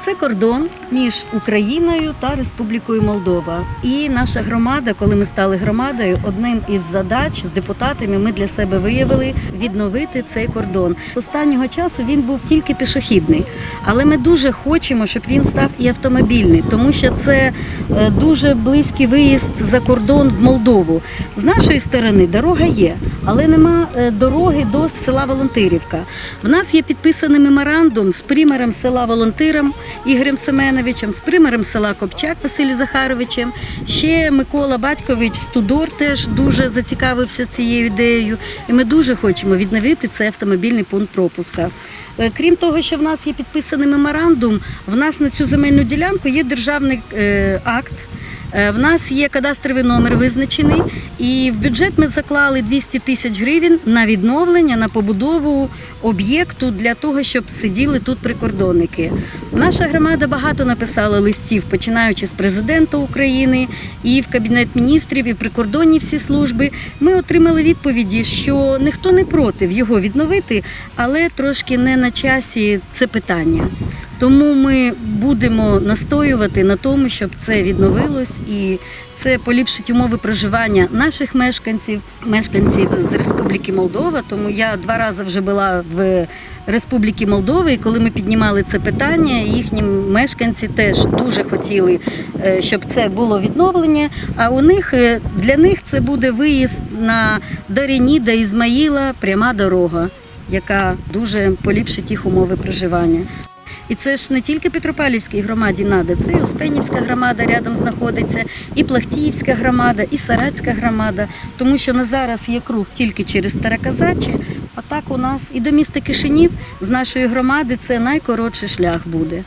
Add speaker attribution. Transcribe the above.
Speaker 1: Це кордон між Україною та Республікою Молдова. І наша громада, коли ми стали громадою, одним із задач з депутатами ми для себе виявили відновити цей кордон. З Останнього часу він був тільки пішохідний, але ми дуже хочемо, щоб він став і автомобільний, тому що це е, дуже близький виїзд за кордон в Молдову. З нашої сторони дорога є, але нема е, дороги до села Волонтирівка. В нас є підписаний меморандум з примером села Волонтиром Ігорем Семеновичем, з примером села Копчак Василем Захаровичем. Ще Микола Батькович Студор теж дуже зацікавився цією ідеєю. І ми дуже хочемо відновити цей автомобільний пункт пропуска. Е, Крім того, що в нас є підписаний меморандум, в нас на цю земельну ділянку є державний е, акт. Е, В нас є кадастровий номер визначений, і в бюджет ми заклали 200 тисяч гривень на відновлення, на побудову об'єкту для того, щоб сиділи тут прикордонники. Наша громада багато написала листів, починаючи з президента України і в кабінет міністрів, і в прикордонні всі служби. Ми отримали відповіді, що ніхто не проти його відновити, але трошки не на часі це питання. Тому ми будемо настоювати на тому, щоб це відновилось і це поліпшить умови проживання наших мешканців, мешканців з Республіки Молдова. Тому я два рази вже була в Республіки Молдови, і коли ми піднімали це питання, їхні мешканці теж дуже хотіли, е, щоб це було відновлення. А у них е, для них це буде виїзд на Даріні до Ізмаїла, пряма дорога, яка дуже поліпшить їх умови проживання. І це ж не тільки Петропавлівській громаді надо, це і Успенівська громада рядом знаходиться, і Плахтіївська громада, і Саратська громада, тому що на зараз є круг тільки через Староказачі, а так у нас і до міста Кишинів з нашої громади це найкоротший шлях буде.